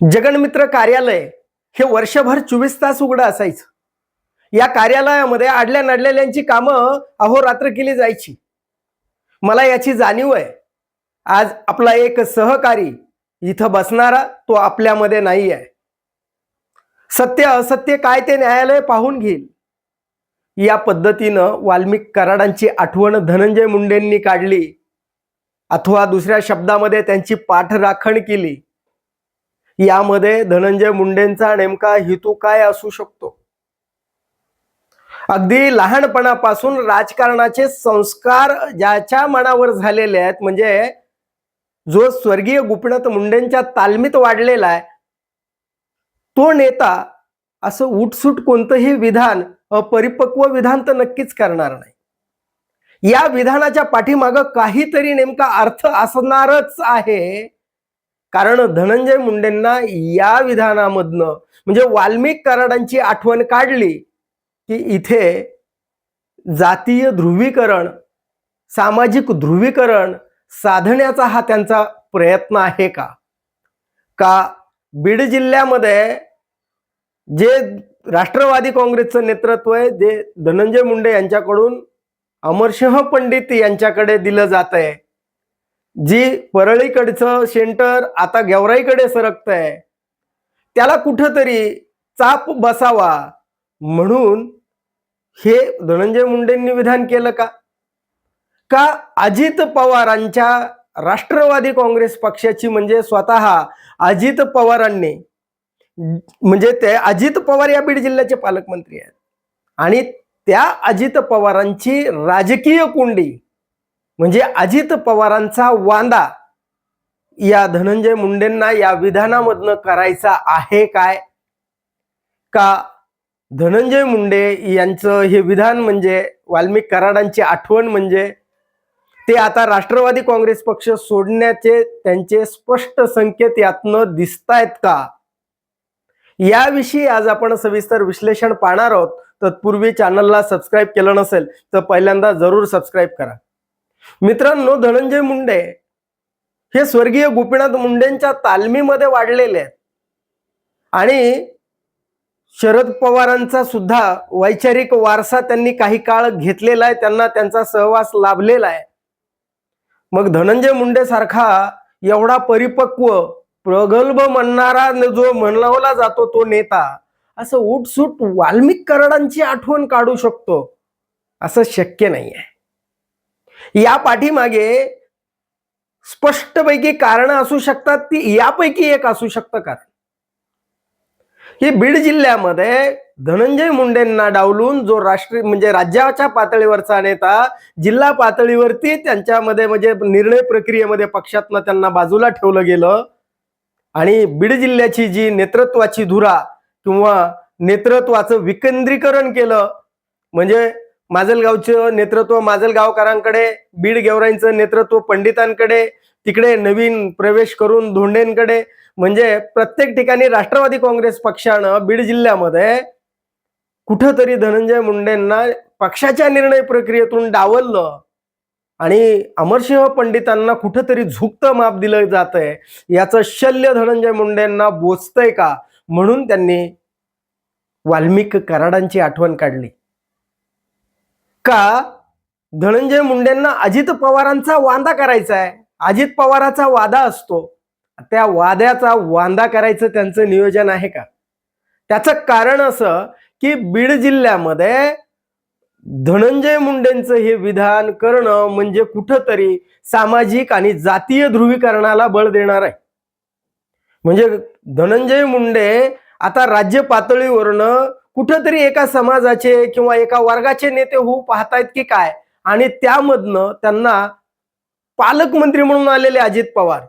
जगनमित्र कार्यालय हे वर्षभर चोवीस तास उघडं असायचं. या कार्यालयामध्ये आडल्या नडलेल्यांची कामं अहोरात्र केली जायची. मला याची जाणीव आहे. आज आपला एक सहकारी इथं बसणारा तो आपल्यामध्ये नाही आहे. सत्य असत्य काय ते न्यायालय पाहून घेईल. या पद्धतीनं वाल्मिक कराडांची आठवण धनंजय मुंडेंनी काढली. अथवा दुसऱ्या शब्दामध्ये त्यांची पाठराखण केली. यामध्ये धनंजय मुंडेंचा नेमका हेतू काय असू शकतो? अगदी लहानपणापासून राजकारणाचे संस्कार ज्याच्या मनावर झालेले आहेत म्हणजे जो स्वर्गीय गोपीनाथ मुंडेंच्या तालमीत वाढलेला आहे तो नेता असं उठसूट कोणतंही विधान अपरिपक्व विधान तर नक्कीच करणार नाही. या विधानाच्या पाठीमागं काहीतरी नेमका अर्थ असणारच आहे. कारण धनंजय मुंडेंना या विधानामधनं म्हणजे वाल्मिक कराडांची आठवण काढली की इथे जातीय ध्रुवीकरण सामाजिक ध्रुवीकरण साधण्याचा हा त्यांचा प्रयत्न आहे का? का बीड जिल्ह्यामध्ये जे राष्ट्रवादी काँग्रेसचं नेतृत्व आहे जे धनंजय मुंडे यांच्याकडून अमरसिंह पंडित यांच्याकडे दिलं जात आहे जी परळीकडचं सेंटर आता गेवराईकडे सरकत आहे त्याला कुठंतरी चाप बसावा म्हणून हे धनंजय मुंडेंनी विधान केलं का? का अजित पवारांच्या राष्ट्रवादी काँग्रेस पक्षाची म्हणजे स्वतः अजित पवारांनी म्हणजे ते अजित पवार या बीड जिल्ह्याचे पालकमंत्री आहेत आणि त्या अजित पवारांची राजकीय कोंडी म्हणजे अजित पवारांचा वांदा या धनंजय मुंडेंना या विधानामधनं करायचा आहे काय? का धनंजय मुंडे यांचं हे विधान म्हणजे वाल्मिक कराडांची आठवण म्हणजे ते आता राष्ट्रवादी काँग्रेस पक्ष सोडण्याचे त्यांचे स्पष्ट संकेत यातनं दिसत आहेत का? याविषयी आज आपण सविस्तर विश्लेषण पाहणार आहोत. तत्पूर्वी चॅनलला सबस्क्राईब केलं नसेल तर पहिल्यांदा जरूर सबस्क्राईब करा. मित्रांनो धनंजय मुंडे हे स्वर्गीय गोपीनाथ मुंडेंच्या तालमीमध्ये वाढलेले आहेत. आणि शरद पवारांचा सुद्धा वैचारिक वारसा त्यांनी काही काळ घेतलेला आहे त्यांना त्यांचा सहवास लाभलेला आहे. मग धनंजय मुंडे सारखा एवढा परिपक्व प्रगल्भ म्हणणारा जो म्हणला जातो तो नेता असं उठसूट वाल्मिक कराडांची आठवण काढू शकतो असं शक्य नाही आहे या पाठीमागे स्पष्टपैकी कारण असू शकतात ती यापैकी एक असू शकतं कारण हे बीड जिल्ह्यामध्ये धनंजय मुंडेंना डावलून जो राष्ट्रीय म्हणजे राज्याच्या पातळीवरचा नेता जिल्हा पातळीवरती त्यांच्यामध्ये म्हणजे निर्णय प्रक्रियेमध्ये पक्षातनं त्यांना बाजूला ठेवलं गेलं. आणि बीड जिल्ह्याची जी नेतृत्वाची धुरा किंवा नेतृत्वाचं विकेंद्रीकरण केलं म्हणजे माजलगावचं नेतृत्व माजलगावकरांकडे बीड गेवराईंचं नेतृत्व पंडितांकडे तिकडे नवीन प्रवेश करून धोंडेंकडे. म्हणजे प्रत्येक ठिकाणी राष्ट्रवादी काँग्रेस पक्षानं बीड जिल्ह्यामध्ये कुठंतरी धनंजय मुंडेंना पक्षाच्या निर्णय प्रक्रियेतून डावललं. आणि अमरसिंह पंडितांना कुठंतरी झुकतं माप दिलं जात आहे याचं शल्य धनंजय मुंडेंना बोचतंय का? म्हणून त्यांनी वाल्मिक कराडांची आठवण काढली. का धनंजय मुंडेंना अजित पवारांचा वांदा करायचा आहे अजित पवाराचा वादा असतो. त्या वाद्याचा वांदा करायचं त्यांचं नियोजन आहे का? त्याचं कारण असं की बीड जिल्ह्यामध्ये धनंजय मुंडेंचं हे विधान करणं म्हणजे कुठंतरी सामाजिक आणि जातीय ध्रुवीकरणाला बळ देणार आहे. म्हणजे धनंजय मुंडे आता राज्य पातळीवरनं कुठंतरी एका समाजाचे किंवा एका वर्गाचे नेते होऊ पाहतायत की काय? आणि त्यामधनं त्यांना पालकमंत्री म्हणून आलेले अजित पवार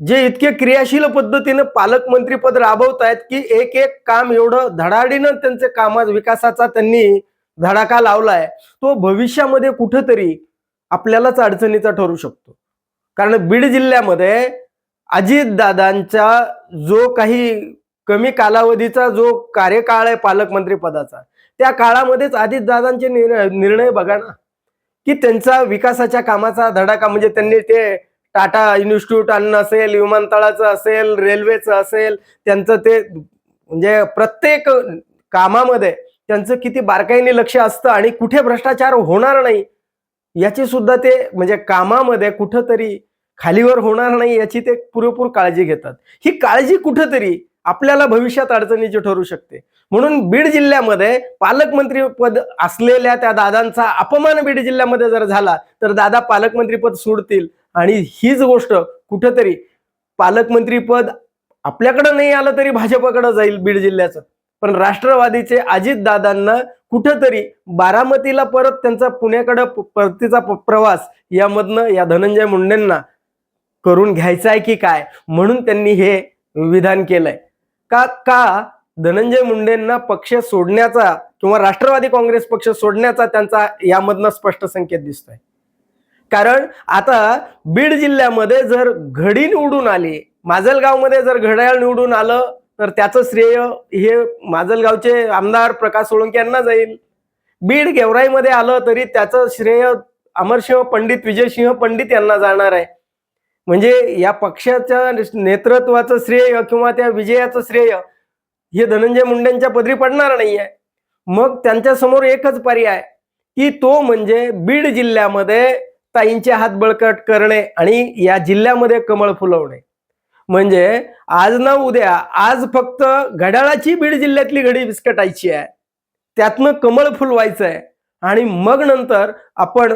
जे इतके क्रियाशील पद्धतीनं पालकमंत्री पद राबवत आहेत की एक एक काम एवढं धडाडीनं त्यांचे कामा विकासाचा त्यांनी धडाका लावलाय तो भविष्यामध्ये कुठंतरी आपल्यालाच अडचणीचा ठरू शकतो. कारण बीड जिल्ह्यामध्ये अजितदादांचा जो काही कमी कालावधीचा जो कार्यकाळ आहे पालकमंत्री पदाचा त्या काळामध्येच अजितदादांचे निर्णय निर्णय बघा ना. की त्यांचा विकासाच्या कामाचा धडाका म्हणजे त्यांनी ते टाटा इन्स्टिट्यूट आणणं असेल विमानतळाचं असेल रेल्वेचं असेल त्यांचं ते म्हणजे प्रत्येक कामामध्ये त्यांचं किती बारकाईने लक्ष असतं आणि कुठे भ्रष्टाचार होणार नाही याची सुद्धा ते म्हणजे कामामध्ये कुठंतरी खालीवर होणार नाही याची ते पुरेपूर काळजी घेतात. ही काळजी कुठंतरी आपल्याला भविष्यात अडचणीची ठरू शकते. म्हणून बीड जिल्ह्यामध्ये पालकमंत्री पद असलेल्या त्या दादांचा अपमान बीड जिल्ह्यामध्ये जर झाला तर दादा पालकमंत्री पद सोडतील. आणि हीच गोष्ट कुठंतरी पालकमंत्री पद आपल्याकडे नाही आलं तरी भाजपकडे जाईल बीड जिल्ह्याचं. पण राष्ट्रवादीचे अजित दादांना कुठंतरी बारामतीला परत त्यांचा पुण्याकडे परतीचा प्रवास यामधनं या धनंजय मुंडेंना करून घ्यायचा आहे की काय? म्हणून त्यांनी हे विधान केलंय. का का धनंजय मुंडेंना पक्ष सोडण्याचा किंवा राष्ट्रवादी काँग्रेस पक्ष सोडण्याचा त्यांचा यामधनं स्पष्ट संकेत दिसतोय. कारण आता बीड जिल्ह्यामध्ये जर घडी निवडून आली माजलगावमध्ये जर घड्याळ निवडून आलं तर त्याचं श्रेय हे माजलगावचे आमदार प्रकाश सोळंके यांना जाईल. बीड गेवराईमध्ये आलं तरी त्याचं श्रेय अमरसिंह पंडित विजयसिंह पंडित यांना जाणार आहे. म्हणजे या पक्षाच्या नेतृत्वाचं श्रेय किंवा त्या विजयाचं श्रेय हे धनंजय मुंडेंच्या पदरी पडणार नाहीये. मग त्यांच्यासमोर एकच पर्याय की तो म्हणजे बीड जिल्ह्यामध्ये ताईंचे हात बळकट करणे आणि या जिल्ह्यामध्ये कमळ फुलवणे. म्हणजे आज ना उद्या आज फक्त घड्याळाची बीड जिल्ह्यातली घडी विस्कटायची आहे. त्यातनं कमळ फुलवायचं आहे आणि मग नंतर आपण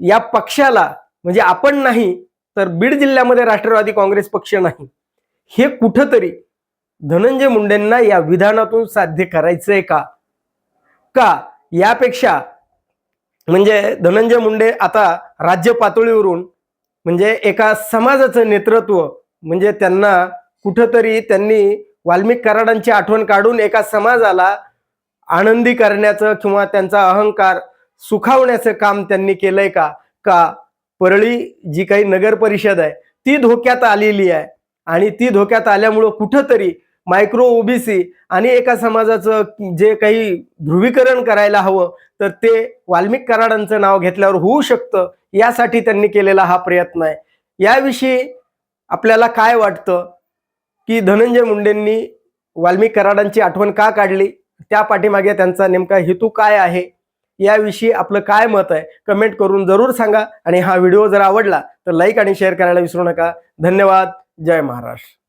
या पक्षाला म्हणजे आपण नाही तर बीड जिल्ह्यामध्ये राष्ट्रवादी काँग्रेस पक्ष नाही. हे कुठंतरी धनंजय मुंडेंना या विधानातून साध्य करायचंय का? का यापेक्षा म्हणजे धनंजय मुंडे आता राज्य पातळीवरून म्हणजे एका समाजाचं नेतृत्व म्हणजे त्यांना कुठंतरी त्यांनी वाल्मिक कराडांची आठवण काढून एका समाजाला आनंदी करण्याचं किंवा त्यांचा अहंकार सुखावण्याचं काम त्यांनी केलंय का? का परळी जी काही नगर परिषद आहे ती धोक्यात आलेली आहे. आणि ती धोक्यात आल्यामुळं कुठंतरी मायक्रो ओबीसी आणि एका समाजाचं जे काही ध्रुवीकरण करायला हवं तर ते वाल्मिक कराडांचं नाव घेतल्यावर होऊ शकतं यासाठी त्यांनी केलेला हा प्रयत्न आहे. याविषयी आपल्याला काय वाटतं? की धनंजय मुंडेंनी वाल्मिक कराडांची आठवण का काढली? त्या पाठीमागे त्यांचा नेमका हेतू काय आहे? याविषयी आपलं काय मत आहे कमेंट करून जरूर सांगा. आणि हा व्हिडिओ जर आवडला तर लाईक आणि शेअर करायला विसरू नका. धन्यवाद. जय महाराष्ट्र.